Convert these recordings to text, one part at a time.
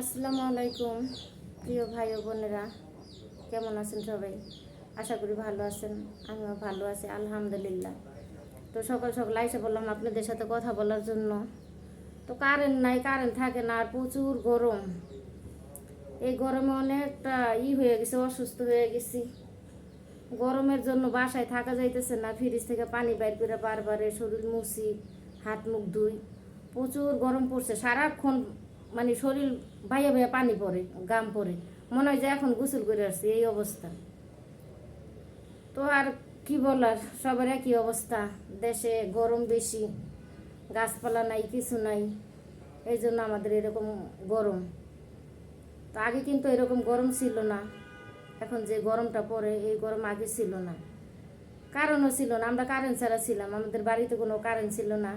আসসালামু আলাইকুম, প্রিয় ভাই ও বোনেরা। কেমন আছেন সবাই? আশা করি ভালো আছেন, আমিও ভালো আছি, আলহামদুলিল্লাহ। তো সকাল সকাল আইসে বললাম আপনাদের সাথে কথা বলার জন্য। তো কারেন্ট নাই কারেন্ট থাকে না, আর প্রচুর গরম। এই গরমে অনেকটা ই হয়ে গেছে, অসুস্থ হয়ে গেছি। গরমের জন্য বাসায় থাকা যাইতেছে না ফ্রিজ থেকে পানি বাইর করে বারবারে শরীর মুছি, হাত মুখ ধুই। প্রচুর গরম পড়ছে, সারাক্ষণ মানে শরীর ভাইয়া ভাইয়া পানি পড়ে গাম পড়ে। মনে হয় যে এখন গোসল করে আসছি, এই অবস্থা। তো আর কি বলার, সবার একই অবস্থা। দেশে গরম বেশি, গাছপালা নাই, কিছু নাই। এই জন্য আমাদের এরকম গরম। তো আগে কিন্তু এরকম গরম ছিল না। এখন যে গরমটা পড়ে, এই গরম আগে ছিল না। কারণও ছিল না, আমরা কারেন্ট ছাড়া ছিলাম। আমাদের বাড়িতে কোনো কারেন্ট ছিল না।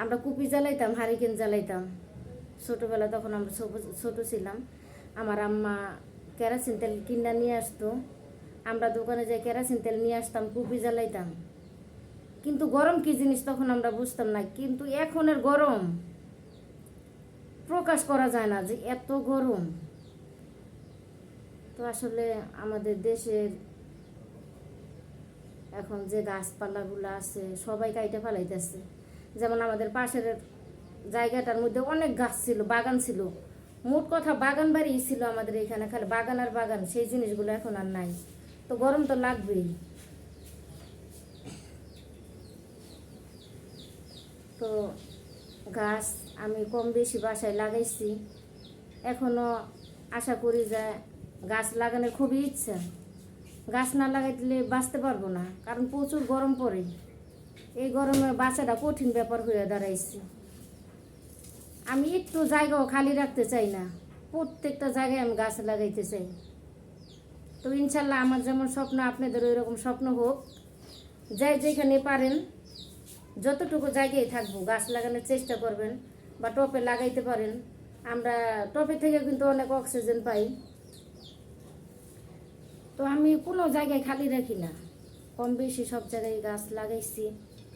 আমরা কুপি জ্বালাইতাম, হারিকেন জ্বালাইতাম। ছোটোবেলা তখন আমরা ছোট- ছিলাম। আমার আম্মা কেরাসিন তেল কিনা নিয়ে আসতো। আমরা দোকানে যাই কেরাসিন তেল নিয়ে আসতাম, কুপি জ্বালাইতাম। কিন্তু গরম কি জিনিস তখন আমরা বুঝতাম না, কিন্তু এখনের গরম প্রকাশ করা যায় না যে এত গরম। তো আসলে আমাদের দেশের এখন যে গাছপালাগুলো আছে সবাই কাইটে ফেলাইতেছে। যেমন আমাদের পাশের জায়গাটার মধ্যে অনেক গাছ ছিল, বাগান ছিল। মোট কথা বাগান বাড়ি ছিল আমাদের এখানে, খালি বাগান আর বাগান, সেই জিনিসগুলো এখন আর নাই। তো গরম তো লাগবেই। তো গাছ আমি কম বেশি বাসায় লাগাইছি। এখনও আশা করি যে গাছ লাগানোর খুবই ইচ্ছা। গাছ না লাগাইলে বাঁচতে পারব না, কারণ প্রচুর গরম পড়ে। এই গরমে বাঁচাটা কঠিন ব্যাপার হয়ে দাঁড়াইছে। আমি একটু জায়গাও খালি রাখতে চাই না, প্রত্যেকটা জায়গায় আমি গাছ লাগাইতে চাই। তো ইনশাল্লাহ আমার যেমন স্বপ্ন, আপনাদের ওই রকম স্বপ্ন হোক যাই যেখানে পারেন, যতটুকু জায়গায় থাকব, গাছ লাগানোর চেষ্টা করবেন বা টপে লাগাইতে পারেন। আমরা টপে থেকে কিন্তু অনেক অক্সিজেন পাই। তো আমি কোনো জায়গায় খালি রাখি না, কম বেশি সব জায়গায় গাছ লাগাইছি।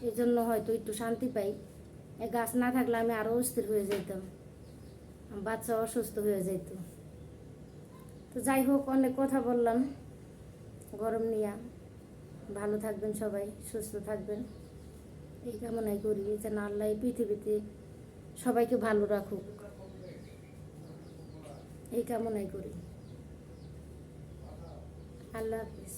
এই জন্য হয়তো একটু শান্তি পাই। এই গাছ না থাকলে আমি আরও অস্থির হয়ে যেতাম বাচ্চা অসুস্থ হয়ে যেত তো যাই হোক, অনেক কথা বললাম। গরম নিয়ে। ভালো থাকবেন সবাই, সুস্থ থাকবেন। এই কামনাই করি যেন আল্লাহ এই পৃথিবীতে সবাইকে ভালো রাখুক। এই কামনাই করি। আল্লাহ হাফিজ।